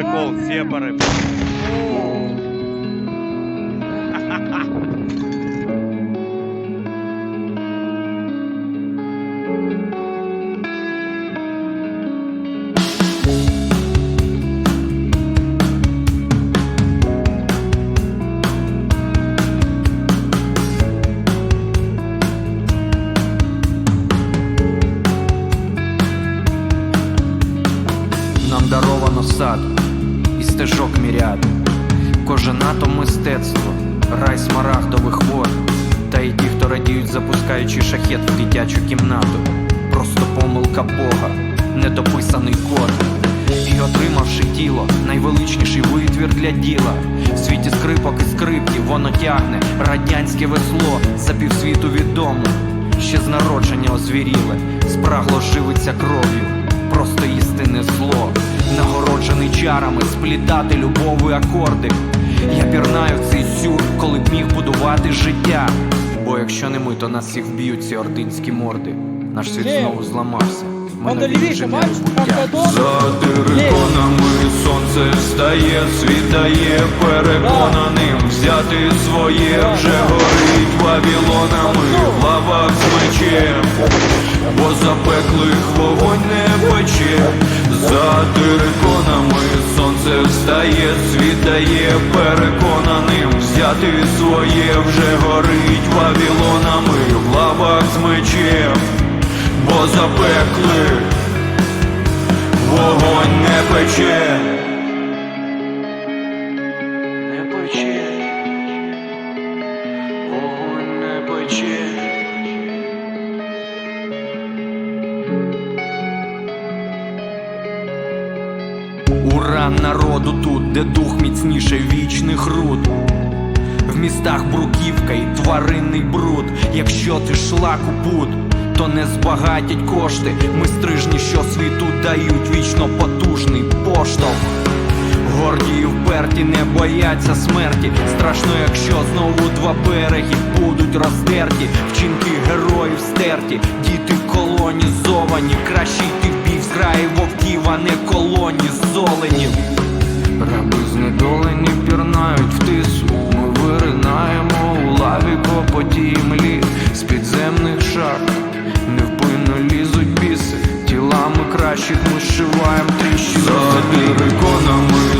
прикол, сепари. Нам даровано сад стежок міряд. Кожен атом мистецтво, рай смарагдових вод. Та й ті, хто радіють, запускаючи шахет в дитячу кімнату. Просто помилка Бога, недописаний код. І отримавши тіло, найвеличніший витвір для діла. В світі скрипок і скрипків воно тягне радянське весло за півсвіту відомо. Ще з народження озвіріле, спрагло живиться кров'ю просто істинне зло, нагороджений чарами сплітати любові акорди. Я пірнаю в цей сюр, коли б міг будувати життя. Бо якщо не ми, то нас всіх вб'ють ці ординські морди. Наш світ знову зламався. Буття. За териконами сонце встає, світає переконаним взяти своє вже горить вавілонами в лавах з мечем, бо запеклих сонце світає переконаним взяти своє вже горить вавілонами в лавах з мечем, бо запеклих Вогонь не пече. Не пече. Вогонь не пече. Уран народу тут, де дух міцніше вічних руд. В містах бруківка і тваринний бруд. Якщо ти шлак у пут, то не збагатять кошти. Ми стрижні, що світу дають вічно потужний поштовх. Горді і вперті не бояться смерті. Страшно, якщо знову два береги будуть роздерті. Вчинки героїв стерті, діти колонізовані. Краще йти в бій в зграї вовків, а не колоні золенів. Раби знедолені пірнають в тису. Ми виринаємо у лаві копоті і млі з підземних шах. Невпинно лізуть біси, тілами кращих ми зшиваємо тріщини. За териконами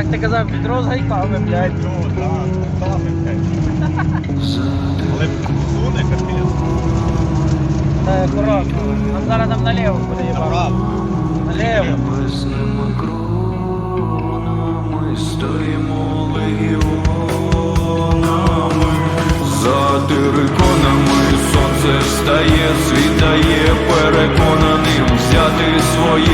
Як ти казав, відро з гайками, блядь. Ну, так, так, Але суне капець. Та акуратно. Нам зараз нам наліво буде їбати. Направо. Наліво. Небесними кронами стоїмо легіонами За териконами сонце встає, світає переконаним взяти своє